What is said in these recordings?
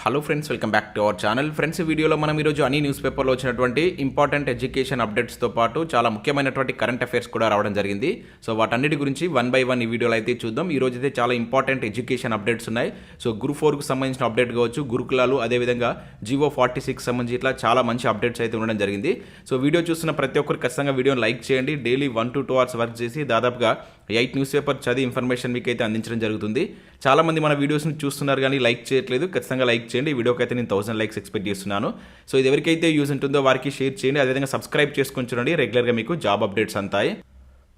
Hello friends welcome back to our channel friends వీడియోలో మనం ఈరోజు అన్ని న్యూస్ పేపర్లో వచ్చినటువంటి ఇంపార్టెంట్ ఎడ్యుకేషన్ అప్డేట్స్తో పాటు చాలా ముఖ్యమైనటువంటి కరెంట్ అఫైర్స్ కూడా రావడం జరిగింది. సో వాటన్నిటి గురించి వన్ బై వన్ ఈ వీడియోలో అయితే చూద్దాం. ఈ రోజు అయితే చాలా ఇంపార్టెంట్ ఎడ్యుకేషన్ అప్డేట్స్ ఉన్నాయి. సో గురు ఫోర్కు సంబంధించిన అప్డేట్ కావచ్చు గురుకులాలు అదేవిధంగా జివో ఫార్టీ సిక్స్ సంబంధించి ఇట్లా చాలా మంచి అప్డేట్స్ అయితే ఉండడం జరిగింది. సో వీడియో చూస్తున్న ప్రతి ఒక్కరు ఖచ్చితంగా వీడియోని లైక్ చేయండి. Daily one to two hours work చేసి దాదాపుగా ఎయిట్ న్యూస్ పేపర్ చదివి ఇన్ఫర్మేషన్ మీకు అయితే అందించడం జరుగుతుంది. చాలామంది మన వీడియోస్ని చూస్తున్నారు కానీ లైక్ చేయట్లేదు. ఖచ్చితంగా లైక్ చేయండి. ఈ వీడియోకి అయితే నేను థౌసండ్ లైక్స్ ఎక్స్పెక్ట్ చేస్తున్నాను. సో ఇది ఎవరికైతే యూజ్ ఉంటుందో వారికి షేర్ చేయండి. అదేవిధంగా సబ్స్క్రైబ్ చేసుకొని చూడండి. రెగ్యులర్గా మీకు జాబ్ అప్డేట్స్ అంతాయి.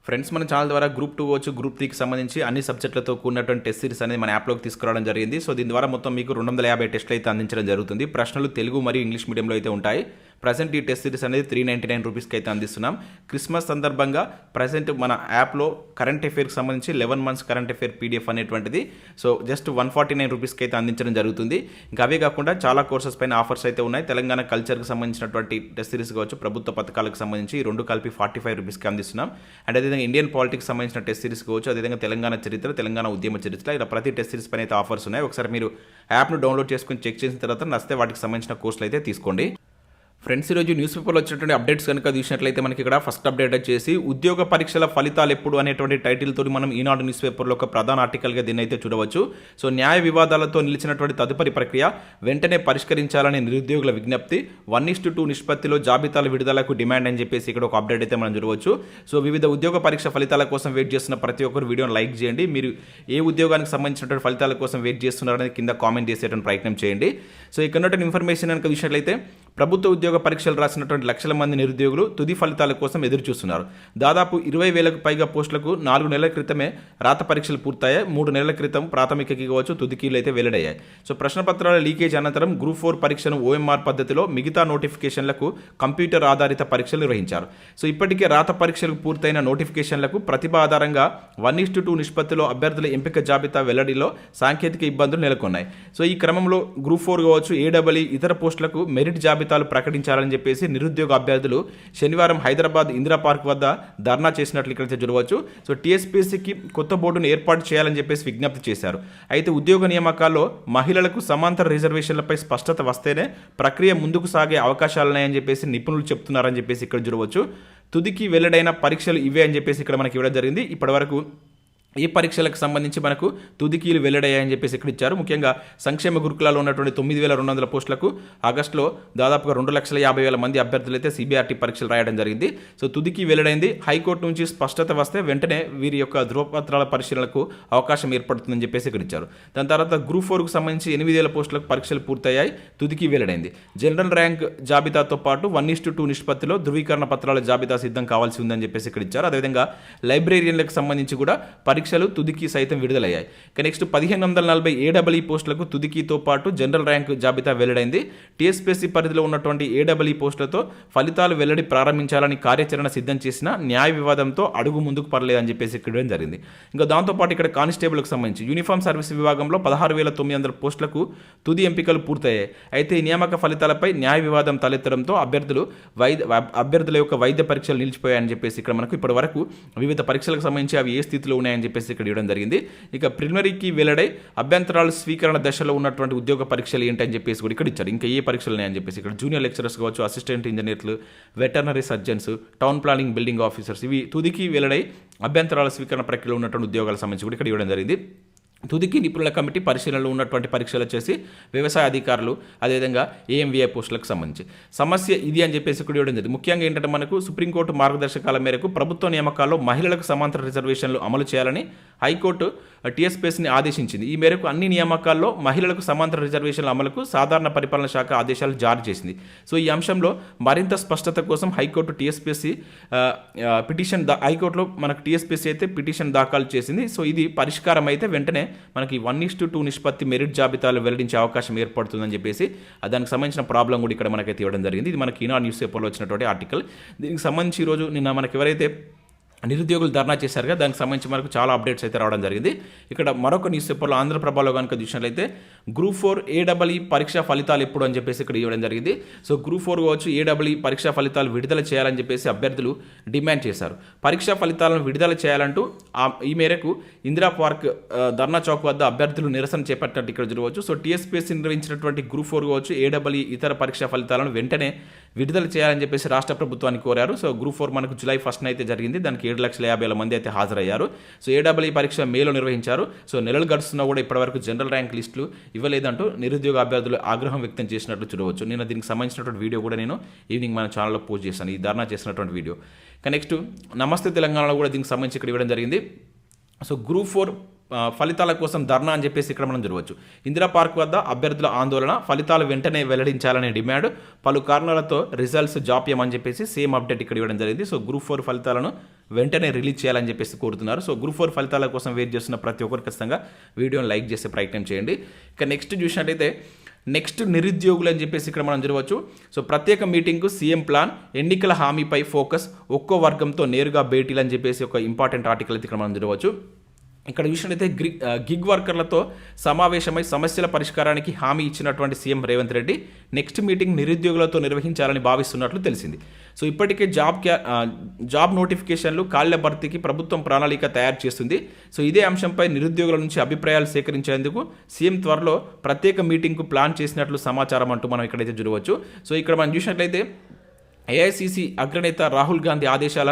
ఫ్రెండ్స్ మన ఛానల్ ద్వారా గ్రూప్ టూ వచ్చు గ్రూప్ త్రీకి సంబంధించి అన్ని సబ్జెక్టులతో కూడినటువంటి టెస్ట్ సిరీస్ అనేది మన యాప్లోకి తీసుకురావడం జరిగింది. సో దీని ద్వారా మొత్తం మీకు రెండు వందల యాభై టెస్టులు అయితే అందించడం జరుగుతుంది. ప్రశ్నలు తెలుగు మరియు ఇంగ్లీష్ మీడియంలో అయితే ఉంటాయి. ప్రజెంట్ ఈ టెస్ట్ సిరీస్ అనేది త్రీ నైంటీ నైన్ రూపీస్కి అయితే అందిస్తున్నాం. క్రిస్మస్ సందర్భంగా ప్రజెంట్ మన యాప్లో కరెంట్ అఫేర్కి సంబంధించి eleven months current affair PDF అనేటువంటిది. So just one forty nine రూపీస్కి అయితే అందించడం జరుగుతుంది. ఇంకా అవే కాకుండా చాలా కోర్సెస్ పైన ఆఫర్స్ అయితే ఉన్నాయి. తెలంగాణ కల్చర్కి సంబంధించినటువంటి టెస్ట్ సిరీస్ కావచ్చు ప్రభుత్వ పథకాలకు సంబంధించి ఈ రెండు కలిపి ఫార్టీ ఫైవ్ రూపీస్కి అందిస్తున్నాం. అండ్ అదేవిధంగా ఇండియన్ పాలిటిక్స్ సంబంధించిన టెస్ట్ సిరీస్ కావచ్చు అదేవిధంగా తెలంగాణ చరిత్ర తెలంగాణ ఉద్యమ చరిత్ర ఇలా ప్రతి టెస్ట్ సిరీస్ పైన అయితే ఆఫర్స్ ఉన్నాయి. ఒకసారి మీరు యాప్ను డౌన్లోడ్ చేసుకుని చెక్ చేసిన తర్వాత నచ్చితే వాటికి సంబంధించిన కోర్సులు అయితే తీసుకోండి. ఫ్రెండ్స్ ఈరోజు న్యూస్ పేపర్లో వచ్చినటువంటి అప్డేట్స్ కనుక చూసినట్లయితే మనకి ఇక్కడ ఫస్ట్ అప్డేట్ వచ్చేసి ఉద్యోగ పరీక్షల ఫలితాలు ఎప్పుడు అనేటువంటి టైటిల్ తోటి మనం ఈనాడు న్యూస్ పేపర్లో ఒక ప్రధాన ఆర్టికల్గా దీన్ని అయితే చూడవచ్చు. సో న్యాయ వివాదాలతో నిలిచినటువంటి తదుపరి ప్రక్రియ వెంటనే పరిష్కరించాలని నిరుద్యోగుల విజ్ఞప్తి వన్ ఇస్ టూ నిష్పత్తిలో జాబితాల విడుదలకు డిమాండ్ అని చెప్పేసి ఇక్కడ ఒక అప్డేట్ అయితే మనం చూడవచ్చు. సో వివిధ ఉద్యోగ పరీక్ష ఫలితాల కోసం వెయిట్ చేస్తున్న ప్రతి ఒక్కరు వీడియోని లైక్ చేయండి. మీరు ఏ ఉద్యోగానికి సంబంధించినటువంటి ఫలితాల కోసం వెయిట్ చేస్తున్నారనేది కింద కామెంట్ చేసేటువంటి ప్రయత్నం చేయండి. సో ఇక్కడ ఇన్ఫర్మేషన్ కనుక చూసినట్లయితే ప్రభుత్వ ఉద్యోగ పరీక్షలు రాసినటువంటి లక్షల మంది నిరుద్యోగులు తుది ఫలితాల కోసం ఎదురుచూస్తున్నారు. దాదాపు ఇరవై వేలకు పైగా పోస్టులకు నాలుగు నెలల క్రితమే రాత పరీక్షలు పూర్తయ్యాయి. మూడు నెలల క్రితం ప్రాథమికకి కావచ్చు తుదికీలు అయితే వెల్లడయ్యాయి. సో ప్రశ్నపత్రాల లీకేజ్ అనంతరం గ్రూప్ ఫోర్ పరీక్షను ఓఎంఆర్ పద్ధతిలో మిగతా నోటిఫికేషన్లకు కంప్యూటర్ ఆధారిత పరీక్షలు నిర్వహించారు. సో ఇప్పటికే రాత పరీక్షలకు పూర్తయిన నోటిఫికేషన్లకు ప్రతిభ ఆధారంగా వన్ ఇస్ టూ నిష్పత్తిలో అభ్యర్థుల ఎంపిక జాబితా వెల్లడిలో సాంకేతిక ఇబ్బందులు నెలకొన్నాయి. సో ఈ క్రమంలో గ్రూప్ ఫోర్ కావచ్చు ఏడబ్ల్యూ ఇతర పోస్టులకు మెరిట్ జాబితా జాబితాలు ప్రకటించాలని చెప్పేసి నిరుద్యోగ అభ్యర్థులు శనివారం హైదరాబాద్ ఇందిరా పార్క్ వద్ద ధర్నా చేసినట్లు ఇక్కడ చూడవచ్చు సో టీఎస్పీసీకి కొత్త బోర్డును ఏర్పాటు చేయాలని చెప్పేసి విజ్ఞప్తి చేశారు. అయితే ఉద్యోగ నియామకాల్లో మహిళలకు సమాంతర రిజర్వేషన్లపై స్పష్టత వస్తేనే ప్రక్రియ ముందుకు సాగే అవకాశాలున్నాయని చెప్పేసి నిపుణులు చెప్తున్నారని చెప్పేసి ఇక్కడ చూడవచ్చు తుదికి వెల్లడైన పరీక్షలు ఇవే అని చెప్పేసి ఇక్కడ మనకి ఇవ్వడం జరిగింది. ఇప్పటివరకు ఈ పరీక్షలకు సంబంధించి మనకు తుదికీలు వెల్లడయ్యాయని చెప్పేసి ఇక్కడ ఇచ్చారు. ముఖ్యంగా సంక్షేమ గురుకులాలో ఉన్నటువంటి తొమ్మిది వేల రెండు వందల పోస్టులకు ఆగస్టులో దాదాపుగా రెండు లక్షల యాభై వేల మంది అభ్యర్థులు అయితే సిబిఆర్టీ పరీక్షలు రాయడం జరిగింది. సో తుదికి వెల్లడైంది. హైకోర్టు నుంచి స్పష్టత వస్తే వెంటనే వీరి యొక్క ధృవపత్రాల పరిశీలనకు అవకాశం ఏర్పడుతుందని చెప్పేసి ఇక్కడ ఇచ్చారు. దాని తర్వాత గ్రూప్ ఫోర్కు సంబంధించి ఎనిమిది వేల పోస్టులకు పరీక్షలు పూర్తయ్యాయి. తుదికి వెల్లడైంది. జనరల్ ర్యాంక్ జాబితాతో పాటు వన్ ఇస్ టూ నిష్పత్తిలో ధృవీకరణ పత్రాల జాబితా సిద్ధం కావాల్సి ఉందని చెప్పేసి ఇక్కడ ఇచ్చారు. అదేవిధంగా లైబ్రేరియన్లకు సంబంధించి కూడా పరీక్ష పరీక్షలు తుదికి సైతం విడుదలయ్యాయి. ఇక నెక్స్ట్ పదిహేను వందల నలభై ఏడబ్ల్యూ పోస్టులకు తుదికితో పాటు జనరల్ ర్యాంక్ జాబితా వెల్లడైంది. టీఎస్పీఎస్సీ పరిధిలో ఉన్నటువంటి ఏడబ్ల్యూ పోస్టులతో ఫలితాలు వెల్లడి ప్రారంభించాలని కార్యాచరణ సిద్ధం చేసిన న్యాయ వివాదంతో అడుగు ముందుకు పర్లేదని చెప్పేసి ఇక్కడ జరిగింది. ఇంకా దాంతోపాటు ఇక్కడ కానిస్టేబుల్కి సంబంధించి యూనిఫామ్ సర్వీస్ విభాగంలో పదహారు వేల తొమ్మిది వందల పోస్టులకు తుది ఎంపికలు పూర్తయ్యాయి. అయితే ఈ నియామక ఫలితాలపై న్యాయ వివాదం తలెత్తడంతో అభ్యర్థులు వైద్య అభ్యర్థుల యొక్క వైద్య పరీక్షలు నిలిచిపోయాయని చెప్పేసి ఇక్కడ మనకు ఇప్పటి వరకు వివిధ పరీక్షలకు సంబంధించి అవి ఏ స్థితిలో ఉన్నాయని చెప్పేసి ఇక్కడ ఇవ్వడం జరిగింది. ఇక ప్రిలిమినరీకి వెల్లడై అభ్యంతరాలు స్వీకరణ దశలో ఉన్నటువంటి ఉద్యోగ పరీక్షలు ఏంటని చెప్పేసి కూడా ఇక్కడ ఇచ్చారు. ఇంకా ఏ పరీక్షలు ఉన్నాయని చెప్పేసి ఇక్కడ జూనియర్ లెక్చరర్స్ కావచ్చు అసిస్టెంట్ ఇంజనీర్లు veterinary surgeons town planning building officers ఇవి తుదికి వెల్లడై అభ్యంతరాల స్వీకరణ ప్రక్రియలో ఉన్నటువంటి ఉద్యోగాల సంబంధించి కూడా ఇక్కడ ఇవ్వడం జరిగింది. తుదికి నిపుణుల కమిటీ పరిశీలనలో ఉన్నటువంటి పరీక్షలు వచ్చేసి వ్యవసాయ అధికారులు అదేవిధంగా ఏఎంవీఐ పోస్టులకు సంబంధించి. సమస్య ఇది అని చెప్పేసి కూడా ఇవ్వడం జరిగింది. ముఖ్యంగా ఏంటంటే మనకు సుప్రీంకోర్టు మార్గదర్శకాల మేరకు ప్రభుత్వ నియామకాల్లో మహిళలకు సమాంతర రిజర్వేషన్లు అమలు చేయాలని హైకోర్టు టీఎస్పీఎస్ని ఆదేశించింది. ఈ మేరకు అన్ని నియామకాల్లో మహిళలకు సమాంతర రిజర్వేషన్ల అమలుకు సాధారణ పరిపాలన శాఖ ఆదేశాలు జారీ చేసింది. సో ఈ అంశంలో మరింత స్పష్టత కోసం హైకోర్టు టీఎస్పీఎస్సీ పిటిషన్ దా హైకోర్టులో మనకు టీఎస్పీఎస్సీ అయితే పిటిషన్ దాఖలు చేసింది. సో ఇది పరిష్కారం అయితే వెంటనే మనకి వన్ ఇస్ టూ నిష్పత్తి మెరిట్ జాబితాలు వెల్లడించే అవకాశం ఏర్పడుతుందని చెప్పేసి దానికి సంబంధించిన ప్రాబ్లం కూడా ఇక్కడ మనకైతే ఇవ్వడం జరిగింది. ఇది మనకి ఈనాడు న్యూస్ పేపర్లో వచ్చినటువంటి ఆర్టికల్ దీనికి సంబంధించి ఈరోజు నిన్న మనకి ఎవరైతే నిరుద్యోగులు ధర్నా చేశారు దానికి సంబంధించి మనకు చాలా అప్డేట్స్ అయితే రావడం జరిగింది. ఇక్కడ మరొక న్యూస్ పేపర్లో ఆంధ్రప్రభలో కనుక చూసినట్లయితే గ్రూప్ ఫోర్ ఏడబ్ల్ఈ పరీక్షా ఫలితాలు ఎప్పుడు అని చెప్పేసి ఇక్కడ ఇవ్వడం జరిగింది. సో గ్రూప్ ఫోర్ కావచ్చు ఏడబ్ల్ఈ పరీక్ష ఫలితాలు విడుదల చేయాలని చెప్పేసి అభ్యర్థులు డిమాండ్ చేశారు. పరీక్షా ఫలితాలను విడుదల చేయాలంటూ ఆ- ఈ మేరకు ఇందిరా పార్క్ ధర్నా చౌక్ వద్ద అభ్యర్థులు నిరసన చేపట్టినట్టు ఇక్కడ చూడవచ్చు. సో టీఎస్పీఎస్సీ నిర్వహించినటువంటి గ్రూప్ ఫోర్ కావచ్చు ఏడబ్ల్ఈ ఇతర పరీక్షా ఫలితాలను వెంటనే విడుదల చేయాలని చెప్పేసి రాష్ట్ర ప్రభుత్వాన్ని కోరారు. సో గ్రూప్ ఫోర్ మనకు జూలై ఫస్ట్ అయితే జరిగింది. దానికి ఏడు లక్షల యాభై వేల మంది అయితే హాజరయ్యారు. సో ఏడబ్ల్యూ పరీక్ష మేలో నిర్వహించారు. సో నెలలు గడుస్తున్నా కూడా ఇప్పటివరకు జనరల్ ర్యాంక్ లిస్టులు ఇవ్వలేదంటూ నిరుద్యోగ అభ్యర్థులు ఆగ్రహం వ్యక్తం చేసినట్లు చూడవచ్చు. నేను దీనికి సంబంధించినటువంటి వీడియో కూడా నేను ఈవినింగ్ మన ఛానల్లో పోస్ట్ చేశాను. ఈ ధర్నా చేసినటువంటి వీడియో. నెక్స్ట్ నమస్తే తెలంగాణలో కూడా దీనికి సంబంధించి ఇక్కడ ఇవ్వడం జరిగింది. సో గ్రూప్ ఫోర్ ఫలితాల కోసం ధర్నా అని చెప్పేసి ఇక్కడ మనం చూడవచ్చు ఇందిరా పార్క్ వద్ద అభ్యర్థుల ఆందోళన ఫలితాలు వెంటనే వెల్లడించాలనే డిమాండ్ పలు కారణాలతో రిజల్ట్స్ జాప్యం అని చెప్పేసి సేమ్ అప్డేట్ ఇక్కడ ఇవ్వడం జరిగింది. సో గ్రూప్ ఫోర్ ఫలితాలను వెంటనే రిలీజ్ చేయాలని చెప్పేసి కోరుతున్నారు. సో గ్రూప్ ఫోర్ ఫలితాల కోసం వెయిట్ చేస్తున్న ప్రతి ఒక్కరు ఖచ్చితంగా వీడియోని లైక్ చేసే ప్రయత్నం చేయండి. ఇక నెక్స్ట్ చూసినట్టయితే నెక్స్ట్ నిరుద్యోగులు అని చెప్పేసి ఇక్కడ మనం చూడవచ్చు సో ప్రత్యేక మీటింగ్కు సీఎం ప్లాన్ ఎన్నికల హామీపై ఫోకస్ ఒక్కో వర్గంతో నేరుగా భేటీలు అని చెప్పేసి ఒక ఇంపార్టెంట్ ఆర్టికల్ అయితే ఇక్కడ మనం చూడవచ్చు ఇక్కడ చూసినట్లయితే గ్రి గిగ్ వర్కర్లతో సమావేశమై సమస్యల పరిష్కారానికి హామీ ఇచ్చినటువంటి CM Revanth Reddy next meeting నిరుద్యోగులతో నిర్వహించాలని భావిస్తున్నట్లు తెలిసింది. సో ఇప్పటికే జాబ్ క్యా జాబ్ నోటిఫికేషన్లు కాళ్ళ భర్తీకి ప్రభుత్వం ప్రణాళిక తయారు చేస్తుంది. సో ఇదే అంశంపై నిరుద్యోగుల నుంచి అభిప్రాయాలు సేకరించేందుకు సీఎం త్వరలో ప్రత్యేక మీటింగ్కు ప్లాన్ చేసినట్లు సమాచారం అంటూ మనం ఇక్కడైతే చూడవచ్చు. సో ఇక్కడ మనం చూసినట్లయితే ఏఐసిసి అగ్రనేత రాహుల్ గాంధీ ఆదేశాల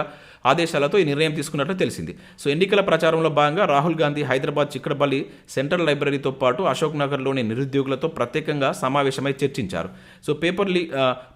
ఆదేశాలతో ఈ నిర్ణయం తీసుకున్నట్లు తెలిసింది. సో ఎన్నికల ప్రచారంలో భాగంగా రాహుల్ గాంధీ హైదరాబాద్ చిక్కడపల్లి సెంట్రల్ లైబ్రరీతో పాటు అశోక్ నగర్లోని నిరుద్యోగులతో ప్రత్యేకంగా సమావేశమై చర్చించారు. సో పేపర్ లీ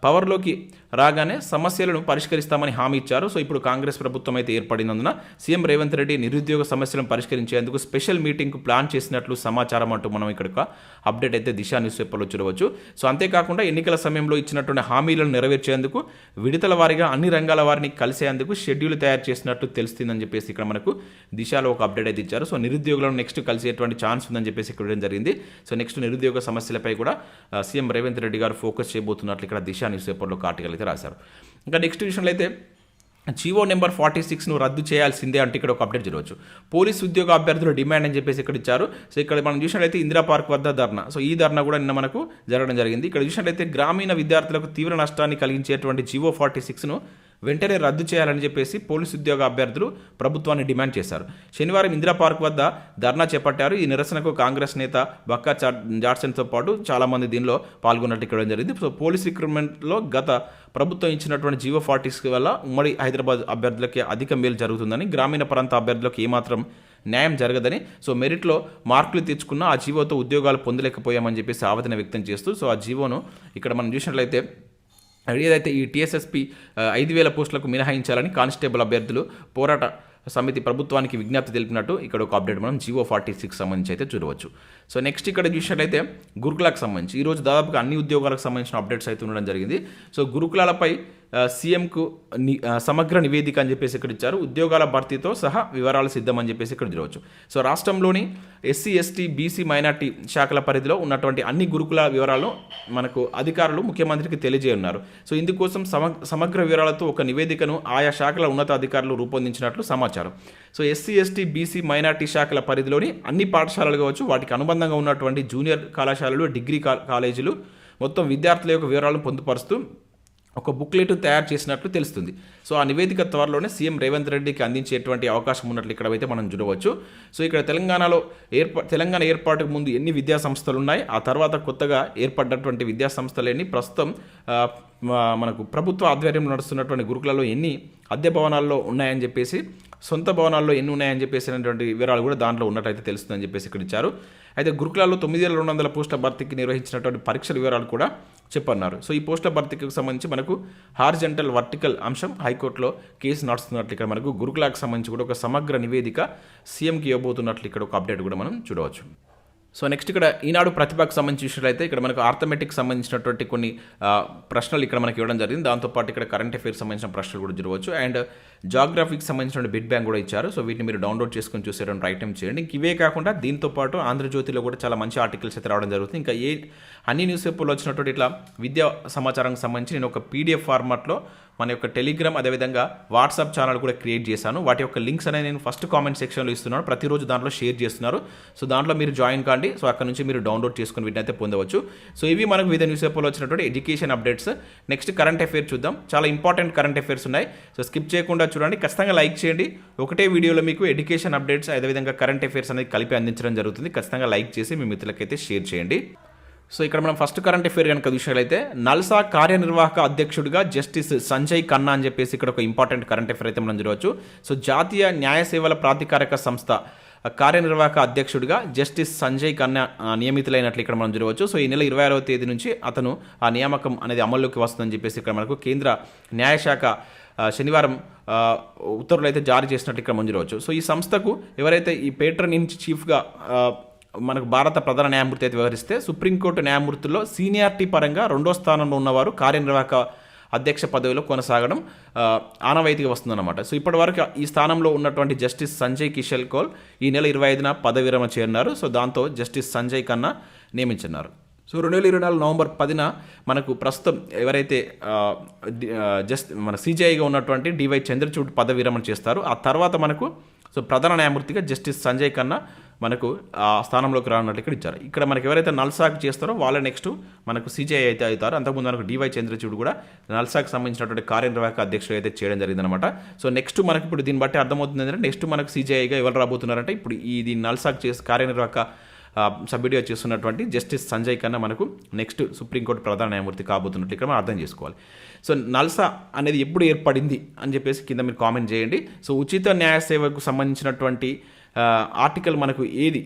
పవర్లోకి రాగానే సమస్యలను పరిష్కరిస్తామని హామీ ఇచ్చారు. సో ఇప్పుడు కాంగ్రెస్ ప్రభుత్వం అయితే ఏర్పడినందున సీఎం రేవంత్ రెడ్డి నిరుద్యోగ సమస్యలను పరిష్కరించేందుకు స్పెషల్ మీటింగ్కు ప్లాన్ చేసినట్లు సమాచారం అంటూ మనం ఇక్కడ ఒక అప్డేట్ అయితే దిశా న్యూస్ పేపర్లో చూడవచ్చు. సో అంతేకాకుండా ఎన్నికల సమయంలో ఇచ్చినటువంటి హామీలను నెరవేర్చేందుకు విడతల వారిగా అన్ని రంగాల వారిని కలిసేందుకు షెడ్యూల్ తయారు చేసినట్లు తెలుస్తుందని చెప్పేసి ఇక్కడ మనకు దిశలో ఒక అప్డేట్ అయితే ఇచ్చారు. సో నిరుద్యోగులను నెక్స్ట్ కలిసేటువంటి ఛాన్స్ ఉందని చెప్పేసి ఇక్కడ జరిగింది. సో నెక్స్ట్ నిరుద్యోగ సమస్యలపై కూడా సీఎం రేవంత్ రెడ్డి గారు ఫోకస్ చేయబోతున్నట్లు ఇక్కడ దిశా న్యూస్ పేపర్లో ఒక ఆర్టికల్ అయితే రాశారు. ఇంకా నెక్స్ట్ విషయంలో అయితే జీవో నెంబర్ ఫార్టీ సిక్స్ను రద్దు చేయాల్సిందే అంటే ఇక్కడ ఒక అప్డేట్ చూడవచ్చు పోలీస్ ఉద్యోగ అభ్యర్థుల డిమాండ్ అని చెప్పేసి ఇక్కడ ఇచ్చారు. సో ఇక్కడ మనం చూసినట్లయితే ఇందిరా పార్క్ వద్ద ధర్నా. సో ఈ ధర్నా కూడా నిన్న మనకు జరగడం జరిగింది. ఇక్కడ చూసినట్లయితే గ్రామీణ విద్యార్థులకు తీవ్ర నష్టాన్ని కలిగించేటువంటి జీవో ఫార్టీ సిక్స్ను వెంటనే రద్దు చేయాలని చెప్పేసి పోలీసు ఉద్యోగ అభ్యర్థులు ప్రభుత్వాన్ని డిమాండ్ చేశారు. శనివారం ఇందిరా పార్క్ వద్ద ధర్నా చేపట్టారు. ఈ నిరసనకు కాంగ్రెస్ నేత బక్కా జాడ్సన్తో పాటు చాలామంది దీనిలో పాల్గొన్నట్టు ఇక్కడ జరిగింది. సో పోలీస్ రిక్రూట్మెంట్లో గత ప్రభుత్వం ఇచ్చినటువంటి జీవో ఫార్టీస్ వల్ల ఉమ్మడి హైదరాబాద్ అభ్యర్థులకి అధిక మేలు జరుగుతుందని గ్రామీణ ప్రాంత అభ్యర్థులకు ఏమాత్రం న్యాయం జరగదని సో మెరిట్లో మార్కులు తెచ్చుకున్న ఆ జీవోతో ఉద్యోగాలు పొందలేకపోయామని చెప్పేసి ఆవేదన వ్యక్తం చేస్తూ సో ఆ జీవోను ఇక్కడ మనం చూసినట్లయితే ఏదైతే ఈ టీఎస్ఎస్పి ఐదు వేల పోస్టులకు మినహాయించాలని కానిస్టేబుల్ అభ్యర్థులు పోరాట సమితి ప్రభుత్వానికి విజ్ఞప్తి తెలిపినట్టు ఇక్కడ ఒక అప్డేట్ మనం జివో ఫార్టీ సిక్స్ సంబంధించి అయితే చూడవచ్చు. సో నెక్స్ట్ ఇక్కడ చూసినట్లయితే గురుకులకు సంబంధించి ఈరోజు దాదాపుగా అన్ని ఉద్యోగాలకు సంబంధించిన అప్డేట్స్ అయితే ఉండడం జరిగింది. సో గురుకులాలపై సీఎంకు ని సమగ్ర నివేదిక అని చెప్పేసి ఇక్కడ ఇచ్చారు. ఉద్యోగాల భర్తీతో సహా వివరాలు సిద్ధమని చెప్పేసి ఇక్కడ చూడవచ్చు. సో రాష్ట్రంలోని ఎస్సీ ఎస్టీ బీసీ మైనార్టీ శాఖల పరిధిలో ఉన్నటువంటి అన్ని గురుకుల వివరాలను మనకు అధికారులు ముఖ్యమంత్రికి తెలియజేయన్నారు సో ఇందుకోసం సమ సమగ్ర వివరాలతో ఒక నివేదికను ఆయా శాఖల ఉన్నతాధికారులు రూపొందించినట్లు సమాచారం. So SC ST BC minority శాఖల పరిధిలోని అన్ని పాఠశాలలు కావచ్చు వాటికి అనుబంధంగా ఉన్నటువంటి జూనియర్ కళాశాలలు డిగ్రీ కాలేజీలు మొత్తం విద్యార్థుల యొక్క వివరాలను పొందుపరుస్తూ ఒక బుక్లెట్ తయారు చేసినట్లు తెలుస్తుంది. సో ఆ నివేదిక త్వరలోనే సీఎం రేవంత్ రెడ్డికి అందించేటువంటి అవకాశం ఉన్నట్లు ఇక్కడ అయితే మనం చూడవచ్చు. సో ఇక్కడ తెలంగాణలో ఏర్పా తెలంగాణ ఏర్పాటుకు ముందు ఎన్ని విద్యా సంస్థలు ఉన్నాయి ఆ తర్వాత కొత్తగా ఏర్పడ్డటువంటి విద్యా సంస్థలు ప్రస్తుతం మనకు ప్రభుత్వ ఆధ్వర్యంలో నడుస్తున్నటువంటి గురుకులలో ఎన్ని అద్దె భవనాల్లో ఉన్నాయని చెప్పేసి సొంత భవనాల్లో ఎన్ని ఉన్నాయని చెప్పేసి అనేటువంటి వివరాలు కూడా దాంట్లో ఉన్నట్టయితే తెలుస్తుందని చెప్పేసి ఇక్కడ ఇచ్చారు. అయితే గురుకులాల్లో తొమ్మిది వేల రెండు వందల పోస్టుల భర్తీకి నిర్వహించినటువంటి పరీక్షల వివరాలు కూడా చెప్పన్నారు. సో ఈ పోస్టుల భర్తీకి సంబంధించి మనకు హార్జెంటల్ వర్టికల్ అంశం హైకోర్టులో కేసు నడుస్తున్నట్లు ఇక్కడ మనకు గురుకులాకు సంబంధించి కూడా ఒక సమగ్ర నివేదిక సీఎంకి ఇవ్వబోతున్నట్లు ఇక్కడ ఒక అప్డేట్ కూడా మనం చూడవచ్చు. సో నెక్స్ట్ ఇక్కడ ఈనాడు ప్రతిభకు సంబంధించి విషయాలైతే ఇక్కడ మనకు ఆర్థమెటిక్ సంబంధించినటువంటి కొన్ని ప్రశ్నలు ఇక్కడ మనకి ఇవ్వడం జరిగింది. దాంతోపాటు ఇక్కడ కరెంట్ అఫైర్స్ సంబంధించిన ప్రశ్నలు కూడా చూడవచ్చు అండ్ జాగ్రఫీకి సంబంధించిన బిడ్ బ్యాంక్ కూడా ఇచ్చారు. సో వీటిని మీరు డౌన్లోడ్ చేసుకొని చూసేటువంటి ప్రయత్నం చేయండి. ఇంక ఇవే కాకుండా దీంతో పాటు ఆంధ్రజ్యోతిలో కూడా చాలా మంచి ఆర్టికల్స్ అయితే రావడం జరుగుతుంది. ఇంకా ఏ అన్ని న్యూస్ పేపర్లో వచ్చినటువంటి ఇట్లా విద్యా సమాచారానికి సంబంధించి నేను ఒక పీడిఎఫ్ ఫార్మాట్లో మన యొక్క టెలిగ్రామ్ అదేవిధంగా వాట్సాప్ ఛానల్ కూడా క్రియేట్ చేశాను. వాటి యొక్క లింక్స్ అనేది నేను ఫస్ట్ కామెంట్ సెక్షన్లో ఇస్తున్నాను. ప్రతిరోజు దాంట్లో షేర్ చేస్తున్నారు. సో దాంట్లో మీరు జాయిన్ కాండి. సో అక్కడ నుంచి మీరు డౌన్లోడ్ చేసుకుని వీటిని అయితే పొందవచ్చు. సో ఇవి మనకు వివిధ న్యూస్ పేపర్లో వచ్చినటువంటి education updates next current affair చూద్దాం. చాలా ఇంపార్టెంట్ కరెంట్ అఫేర్స్ ఉన్నాయి. సో స్కిప్ చేయకుండా చూడండి. ఖచ్చితంగా లైక్ చేయండి. ఒకటే వీడియోలో మీకు ఎడ్యుకేషన్ అప్డేట్స్ అదేవిధంగా కరెంట్ అఫేర్స్ అనేది కలిపి అందించడం జరుగుతుంది. ఖచ్చితంగా లైక్ చేసి మీ మిత్రులకైతే షేర్ చేయండి. సో ఇక్కడ మనం ఫస్ట్ కరెంట్ అఫేర్ కనుక చూసినట్లయితే నల్సా కార్యనిర్వాహక అధ్యక్షుడిగా జస్టిస్ సంజయ్ ఖన్నా అని చెప్పేసి ఇక్కడ ఒక ఇంపార్టెంట్ కరెంట్ అఫేర్ అయితే మనం చూడవచ్చు. సో జాతీయ న్యాయ సేవల ప్రాధికారక సంస్థ కార్యనిర్వాహక అధ్యక్షుడిగా జస్టిస్ సంజయ్ ఖన్నా నియమితులైనట్లు ఇక్కడ మనం చూడవచ్చు. సో ఈ నెల ఇరవై ఆరవ తేదీ నుంచి అతను ఆ నియామకం అనేది అమల్లోకి వస్తుందని చెప్పేసి ఇక్కడ మనకు కేంద్ర న్యాయశాఖ శనివారం ఉత్తర్వులు అయితే జారీ చేసినట్టు ఇక్కడ మనం చూడవచ్చు. సో ఈ సంస్థకు ఎవరైతే ఈ పేట్రన్ ఇన్ చీఫ్గా మనకు భారత ప్రధాన న్యాయమూర్తి అయితే వ్యవహరిస్తే సుప్రీంకోర్టు న్యాయమూర్తుల్లో సీనియారిటీ పరంగా రెండో స్థానంలో ఉన్నవారు కార్యనిర్వాహక అధ్యక్ష పదవిలో కొనసాగడం ఆనవాయితీగా వస్తుందన్నమాట. సో ఇప్పటివరకు ఈ స్థానంలో ఉన్నటువంటి జస్టిస్ సంజయ్ కిషల్ కోల్ ఈ నెల ఇరవై ఐదున పదవి విరమణ చేరినారు. సో దాంతో జస్టిస్ సంజయ్ ఖన్నా నియమించున్నారు సో రెండు వేల ఇరవై నాలుగు నవంబర్ పదిన మనకు ప్రస్తుతం ఎవరైతే జస్ట్ మన సీజీఐగా ఉన్నటువంటి డివై చంద్రచూడ్ పదవి విరమణ చేస్తారు ఆ తర్వాత మనకు సో ప్రధాన న్యాయమూర్తిగా జస్టిస్ సంజయ్ ఖన్నా మనకు ఆ స్థానంలోకి రానున్నట్లు ఇక్కడ ఇచ్చారు. ఇక్కడ మనకి ఎవరైతే నల్సాక్ చేస్తారో వాళ్ళ నెక్స్ట్ మనకు సీజీఐ అయితే అవుతారు. అంతకుముందు మనకు డివై చంద్రచూడ్ కూడా నల్సాక్ సంబంధించినటువంటి కార్యనిర్వాహక అధ్యక్షుడు అయితే చేయడం జరిగిందనమాట సో నెక్స్ట్ మనకి ఇప్పుడు దీన్ని బట్టి అర్థమవుతుంది ఏంటంటే నెక్స్ట్ మనకు సీజీఐగా ఎవరు రాబోతున్నారంటే ఇప్పుడు ఈ దీన్ని నల్సాక్ చేసి కార్యనిర్వాహక సభ్యుడిగా చేస్తున్నటువంటి జస్టిస్ సంజయ్ ఖన్నా మనకు నెక్స్ట్ సుప్రీంకోర్టు ప్రధాన న్యాయమూర్తి కాబోతున్నట్లు ఇక్కడ మనం అర్థం చేసుకోవాలి. సో నల్సా అనేది ఎప్పుడు ఏర్పడింది అని చెప్పేసి కింద మీరు కామెంట్ చేయండి. సో ఉచిత న్యాయ సేవకు సంబంధించినటువంటి ఆర్టికల్ మనకు ఏది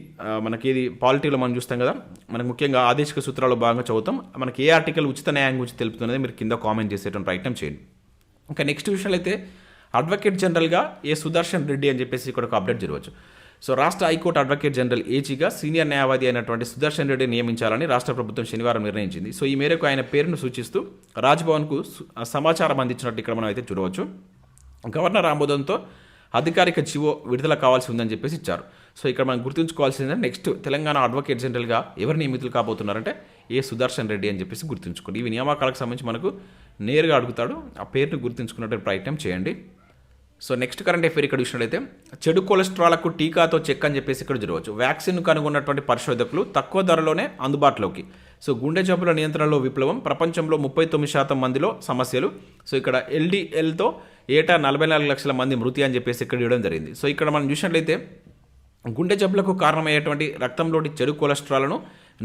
మనకి ఏది పాలిటీలో మనం చూస్తాం కదా మనకు ముఖ్యంగా ఆదేశిక సూత్రాల్లో భాగంగా చదువుతాం. మనకి ఏ ఆర్టికల్ ఉచిత న్యాయం గురించి తెలుపుతున్నది మీరు కింద కామెంట్ చేసేటువంటి ప్రయత్నం చేయండి. ఇంకా నెక్స్ట్ విషయాలు అయితే అడ్వకేట్ జనరల్గా ఏ సుదర్శన్ రెడ్డి అని చెప్పేసి ఇక్కడ ఒక అప్డేట్ జరగవచ్చు. సో రాష్ట్ర హైకోర్టు అడ్వకేట్ జనరల్ ఏజీగా సీనియర్ న్యాయవాది అయినటువంటి సుదర్శన్ రెడ్డి నియమించాలని రాష్ట్ర ప్రభుత్వం శనివారం నిర్ణయించింది. సో ఈ మేరకు ఆయన పేరును సూచిస్తూ రాజ్భవన్కు సమాచారం అందించినట్టు ఇక్కడ మనం అయితే చూడవచ్చు. గవర్నర్ ఆమోదంతో అధికారిక జీవో విడుదల కావాల్సి ఉందని చెప్పేసి ఇచ్చారు. సో ఇక్కడ మనం గుర్తుంచుకోవాల్సింది నెక్స్ట్ తెలంగాణ అడ్వకేట్ జనరల్గా ఎవరు నియమితులు కాబోతున్నారంటే ఏ సుదర్శన్ రెడ్డి అని చెప్పేసి గుర్తుంచుకోండి. ఇవి నియామకాలకు సంబంధించి మనకు నేరుగా అడుగుతాడు. ఆ పేరును గుర్తుంచుకున్నట్టు ప్రయత్నం చేయండి. సో నెక్స్ట్ కరెంట్ అఫేర్ ఇక్కడ చూసినట్లయితే చెడు కొలెస్ట్రాల్కు టీకాతో చెక్ అని చెప్పేసి ఇక్కడ చూడవచ్చు. వ్యాక్సిన్ కనుగొన్నటువంటి పరిశోధకులు తక్కువ ధరలోనే అందుబాటులోకి. సో గుండె జబ్బుల నియంత్రణలో విప్లవం ప్రపంచంలో ముప్పై తొమ్మిది శాతం మందిలో సమస్యలు. సో ఇక్కడ ఎల్డిఎల్తో ఏటా నలభై నాలుగు లక్షల మంది మృతి అని చెప్పేసి ఇక్కడ ఇవ్వడం జరిగింది. సో ఇక్కడ మనం చూసినట్లయితే గుండె జబ్బులకు కారణమయ్యేటువంటి రక్తంలోని చెడు కొలెస్ట్రాల్ను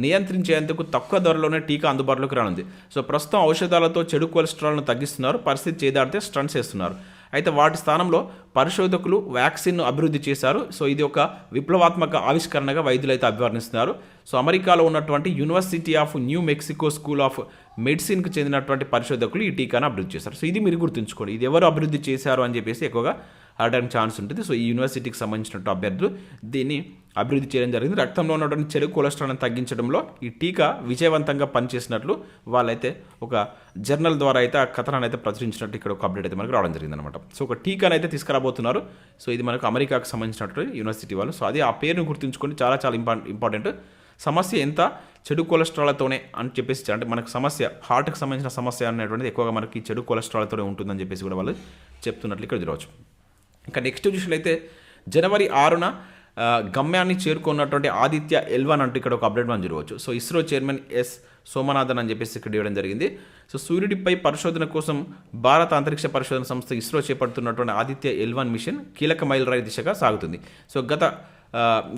నియంత్రించేందుకు తక్కువ ధరలోనే టీకా అందుబాటులోకి రానుంది. సో ప్రస్తుతం ఔషధాలతో చెడు కొలెస్ట్రాల్ను తగ్గిస్తున్నారు పరిస్థితి చేదాడితే స్టంట్స్ వేస్తున్నారు. అయితే వాటి స్థానంలో పరిశోధకులు వ్యాక్సిన్ను అభివృద్ధి చేశారు. సో ఇది ఒక విప్లవాత్మక ఆవిష్కరణగా వైద్యులు అయితే అభివర్ణిస్తున్నారు. సో అమెరికాలో ఉన్నటువంటి university of New Mexico school of మెడిసిన్కి చెందినటువంటి పరిశోధకులు ఈ టీకాను అభివృద్ధి చేశారు. సో ఇది మీరు గుర్తుంచుకోండి. ఇది ఎవరు అభివృద్ధి చేశారు అని చెప్పేసి ఎక్కువగా అడగడానికి ఛాన్స్ ఉంటుంది. సో ఈ యూనివర్సిటీకి సంబంధించినట్టు అభ్యర్థులు దీన్ని అభివృద్ధి చేయడం జరిగింది. రక్తంలో ఉన్నటువంటి చెడు కొలెస్ట్రాల్ని తగ్గించడంలో ఈ టీకా విజయవంతంగా పనిచేసినట్లు వాళ్ళైతే ఒక జర్నల్ ద్వారా అయితే ఆ కథనాన్ని అయితే ప్రచురించినట్టు ఇక్కడ ఒక అప్డేట్ అయితే మనకు రావడం జరిగింది అనమాట సో ఒక టీకాని అయితే తీసుకురాబోతున్నారు. సో ఇది మనకు అమెరికాకు సంబంధించినట్టు యూనివర్సిటీ వాళ్ళు. సో అది ఆ పేరును గుర్తుంచుకొని చాలా చాలా ఇంపా ఇంపార్టెంట్. సమస్య ఎంత? చెడు కొలెస్ట్రాల్తోనే అని చెప్పేసి అంటే మనకు సమస్య హార్ట్కి సంబంధించిన సమస్య అనేటువంటిది ఎక్కువగా మనకి చెడు కొలెస్ట్రాల్తోనే ఉంటుందని చెప్పేసి కూడా వాళ్ళు చెప్తున్నట్లు ఇక్కడ చూడవచ్చు. ఇంకా నెక్స్ట్ చూసినట్లయితే జనవరి ఆరున గమ్యాన్ని చేరుకున్నటువంటి ఆదిత్య ఎల్వన్ అంటూ ఇక్కడ ఒక అప్డేట్ మనం చూడవచ్చు. So ISRO chairman S Somanathan అని చెప్పేసి ఇక్కడ ఇవ్వడం జరిగింది. సో సూర్యుడిపై పరిశోధన కోసం భారత అంతరిక్ష పరిశోధన సంస్థ ఇస్రో చేపడుతున్నటువంటి ఆదిత్య ఎల్వన్ మిషన్ కీలక మైలురాయి దిశగా సాగుతుంది. సో గత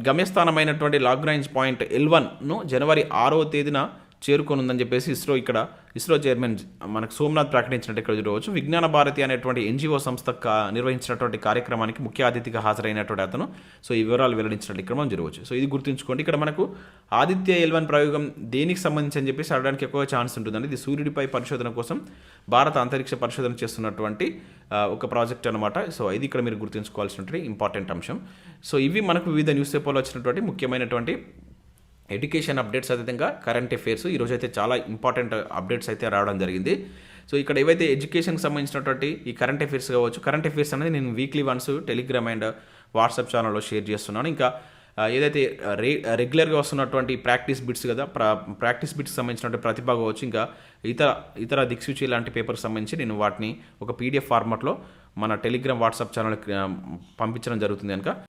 గమ్యస్థానమైనటువంటి లాగ్రాంజ్ పాయింట్ ఎల్వన్ను జనవరి ఆరవ తేదీన చేరుకోనుందని చెప్పేసి ఇస్రో ఇక్కడ ఇస్రో చైర్మన్ మనకు సోమనాథ్ ప్రకటించినట్టు ఇక్కడ చూడవచ్చు. విజ్ఞాన భారతి అనేటువంటి ఎన్జిఓ సంస్థ నిర్వహించినటువంటి కార్యక్రమానికి ముఖ్య అతిథిగా హాజరైనటువంటి అతను. సో ఈ వివరాలు వెల్లడించినట్టు ఇక్కడ మనం చూడవచ్చు. సో ఇది గుర్తుంచుకోండి. ఇక్కడ మనకు ఆదిత్య ఎల్వన్ ప్రయోగం దేనికి సంబంధించి అని చెప్పేసి అడగడానికి ఎక్కువ ఛాన్స్ ఉంటుందండి. ఇది సూర్యుడిపై పరిశోధన కోసం భారత అంతరిక్ష పరిశోధన చేస్తున్నటువంటి ఒక ప్రాజెక్ట్ అనమాట సో ఇది ఇక్కడ మీరు గుర్తుంచుకోవాల్సినటువంటి ఇంపార్టెంట్ అంశం. సో ఇవి మనకు వివిధ న్యూస్ పేపర్లో వచ్చినటువంటి ముఖ్యమైనటువంటి ఎడ్యుకేషన్ అప్డేట్స్ అదేవిధంగా కరెంట్ అఫైర్స్ ఈరోజు అయితే చాలా ఇంపార్టెంట్ అప్డేట్స్ అయితే రావడం జరిగింది. సో ఇక్కడ ఏవైతే ఎడ్యుకేషన్కి సంబంధించినటువంటి ఈ కరెంట్ అఫైర్స్ కావచ్చు కరెంట్ అఫైర్స్ అనేది నేను weekly once Telegram and WhatsApp ఛానల్లో షేర్ చేస్తున్నాను. ఇంకా ఏదైతే రే రెగ్యులర్గా వస్తున్నటువంటి ప్రాక్టీస్ బిట్స్ కదా ప్రా ప్రాక్టీస్ బిట్స్ సంబంధించినటువంటి ప్రతిభ కావచ్చు ఇంకా ఇతర ఇతర దిక్సూచి లాంటి పేపర్స్ సంబంధించి నేను వాటిని ఒక పీడిఎఫ్ ఫార్మాట్లో మన టెలిగ్రామ్ వాట్సాప్ ఛానల్ పంపించడం జరుగుతుంది కనుక.